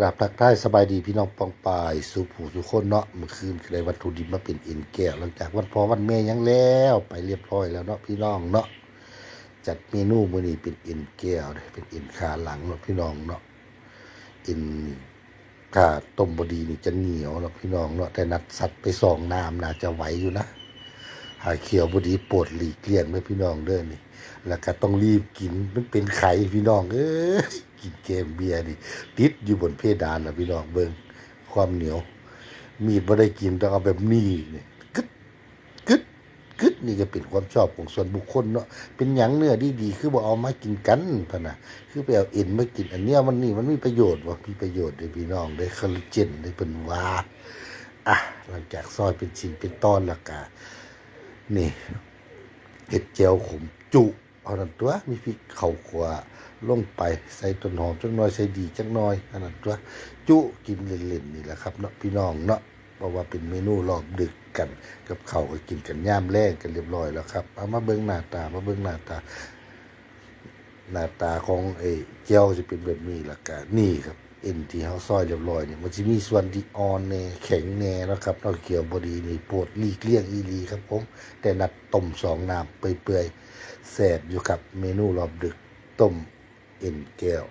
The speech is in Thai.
กราบทักทายสบายดีพี่น้องปองปายสุผู้สุคนเนาะเมื่อคืนก็ได้วัตถุดิบมาเป็นเอ็นแก้วหลังจากวันพอวันแม่ยังแล้ว ไปเรียบร้อยแล้วเนาะพี่น้องเนาะจัดเมนูมื้อนี้เป็นเอ็นแก้วเด้เป็นเอ็นขาหลังเนาะพี่น้องเนาะเอ็นถ้าต้มบดีนี่จะเหนียวเนาะพี่น้องเนาะแต่นัดสัตว์ไปสองน้ำน่าจะไหวอยู่นะ หาเขียวบดีปวดหลีกเลี่ยงเลยพี่น้องเด้อนี่ แล้วก็ต้องรีบกินมันเป็นไข่พี่น้อง เอ้ยกินเกมเบียร์นี่ติดอยู่บนเพดานนะพี่น้องเบิ่งความเหนียว มีดบ่ได้กินต้องเอาแบบนี้นี่กึดกึดกึดนี่ก็เป็นความชอบของส่วนบุคคลเนาะเป็นหยังเนื้อดีๆคือบ่เอามากินกันพะนะคือไปเอาเอ็นมากิน อันเนี้ยมันนี่มันมีประโยชน์ว่ะมีประโยชน์เด้อพี่น้องได้คอลลาเจนได้เป็นว่าอะหลังจากซอยเป็นชิ้นเป็นตอนแล้วก็ นี่เห็ดเจียวขมจุเอานั่นตัวมีพริกเข่าขวาลงไปใส่ต้นหอมจักน่อยใส่ดีจักน่อยอันนั้นตัวจุกินเล่นๆนี่แหละครับเนาะพี่น้องเนาะเพราะว่าเป็นเมนูรอบดึกกันกับเขาก็กินกันย่ามแรกกันเรียบร้อยแล้วครับเอามาเบิ่งหน้าตามาเบิ่งหน้าตา หน้าตาของไอ้เจียวจะเป็นแบบนี้ละกันนี่ครับ เอ็นที่เขาซอยเรียบร้อยเนี่ยมันจะมีส่วนที่อ่อนแน่แข็งแน่นะครับนอกเกี่ยวบดีนี่ปวดลีกเลี่ยงอีลีครับผมแต่นัดต้มสองน้ำเปื่อยๆแสบอยู่กับเมนูรอบดึกต้มเอ็นแก้ว